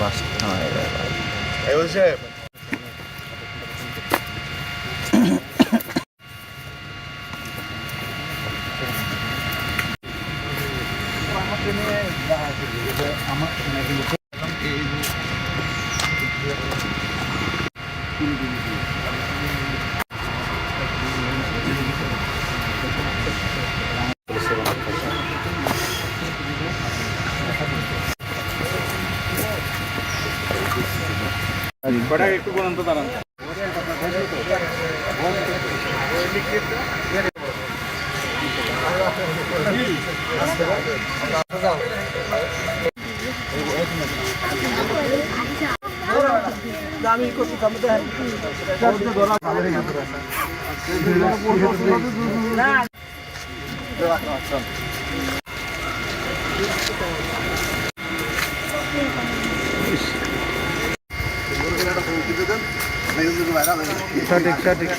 বাস হ্যাঁ, এই বলছে একটু বলুন তো দাঁড়ান। সঠিক সঠিক।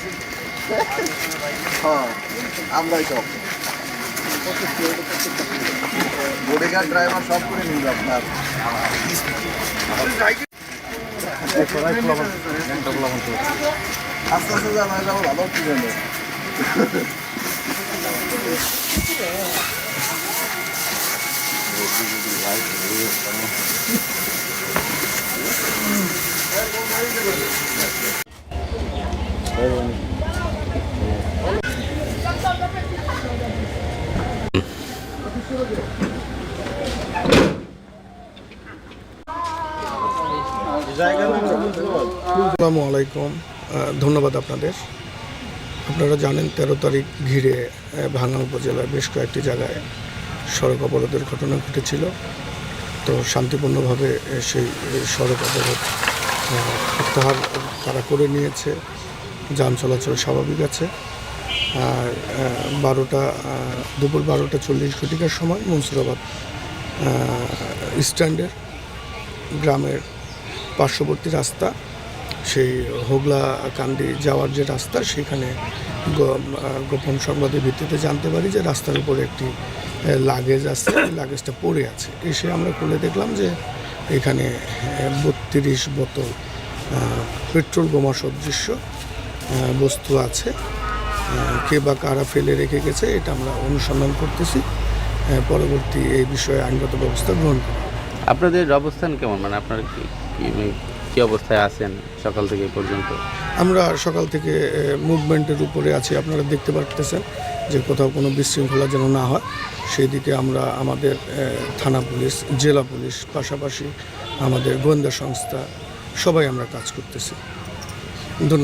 আমরাই সব বডিগার্ড ড্রাইভার সব করে নিল আপনার আস্তে আস্তে জানা যাব ভালো কি জানো আসসালামু আলাইকুম। ধন্যবাদ আপনাদের। আপনারা জানেন তেরো তারিখ ঘিরে ভাঙ্গা উপজেলার বেশ কয়েকটি জায়গায় সড়ক অবরোধের ঘটনা ঘটেছিল। তো শান্তিপূর্ণভাবে সেই সড়ক অবরোধ প্রত্যাহার তারা করে নিয়েছে। যান চলাচল স্বাভাবিক আছে। আর বারোটা দুপুর বারোটা চল্লিশ ঘটিকার সময় মনসুরাবাদ স্ট্যান্ডের গ্রামের পার্শ্ববর্তী রাস্তা, সেই হোগলা কান্দি যাওয়ার যে রাস্তা, সেখানে গোপন সংবাদের ভিত্তিতে জানতে পারি যে রাস্তার উপরে একটি লাগেজ আছে লাগেজটা পড়ে আছে। এসে আমরা খুলে দেখলাম যে এখানে বত্রিশ বোতল পেট্রোল বোমা সদৃশ্য বস্তু আছে। কে বা কারা ফেলে রেখে গেছে এটা আমরা অনুসন্ধান করতেছি। পরবর্তী এই বিষয়ে আইনগত ব্যবস্থা গ্রহণ করব। আপনাদের অবস্থান কেমন? মানে আপনার কি কি- মানে অবস্থায় আছেন সকাল থেকে পর্যন্ত? আমরা সকাল থেকে মুভমেন্টের উপরে আছি। আপনারা দেখতে পারতেছেন যে কোথাও কোনো বিশৃঙ্খলা যেন না হয়। সেই দিকে আমরা আমাদের থানা পুলিশ জেলা পুলিশ পাশাপাশি আমাদের গোয়েন্দা সংস্থা সবাই আমরা কাজ করতেছি। ধন্যবাদ।